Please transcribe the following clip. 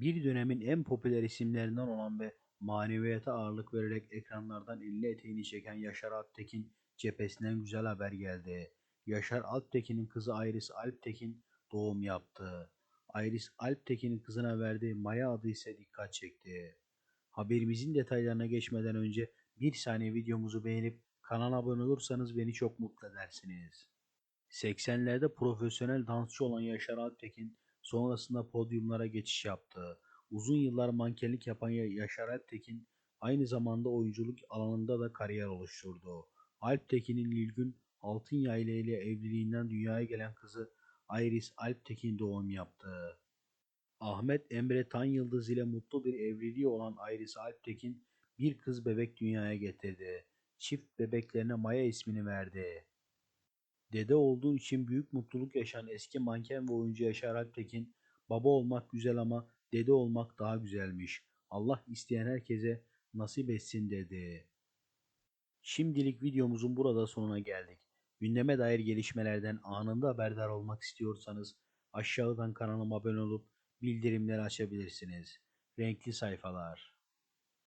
Bir dönemin en popüler isimlerinden olan ve maneviyata ağırlık vererek ekranlardan elini eteğini çeken Yaşar Alptekin cephesinden güzel haber geldi. Yaşar Alptekin'in kızı Iris Alptekin doğum yaptı. Iris Alptekin'in kızına verdiği Maya adı ise dikkat çekti. Haberimizin detaylarına geçmeden önce bir saniye videomuzu beğenip kanala abone olursanız beni çok mutlu edersiniz. 80'lerde profesyonel dansçı olan Yaşar Alptekin sonrasında podyumlara geçiş yaptı. Uzun yıllar mankenlik yapan Ya- Yaşar Alptekin aynı zamanda oyunculuk alanında da kariyer oluşturdu. Alptekin'in Nilgün Altınyaylı ile evliliğinden dünyaya gelen kızı Iris Alptekin doğum yaptı. Ahmet Emre Tan Yıldız ile mutlu bir evliliği olan Iris Alptekin bir kız bebek dünyaya getirdi. Çift bebeklerine Maya ismini verdi. Dede olduğu için büyük mutluluk yaşayan eski manken ve oyuncu Yaşar Alptekin, baba olmak güzel ama dede olmak daha güzelmiş. Allah isteyen herkese nasip etsin dedi. Şimdilik videomuzun burada sonuna geldik. Gündeme dair gelişmelerden anında haberdar olmak istiyorsanız aşağıdan kanalıma abone olup bildirimleri açabilirsiniz. Renkli sayfalar.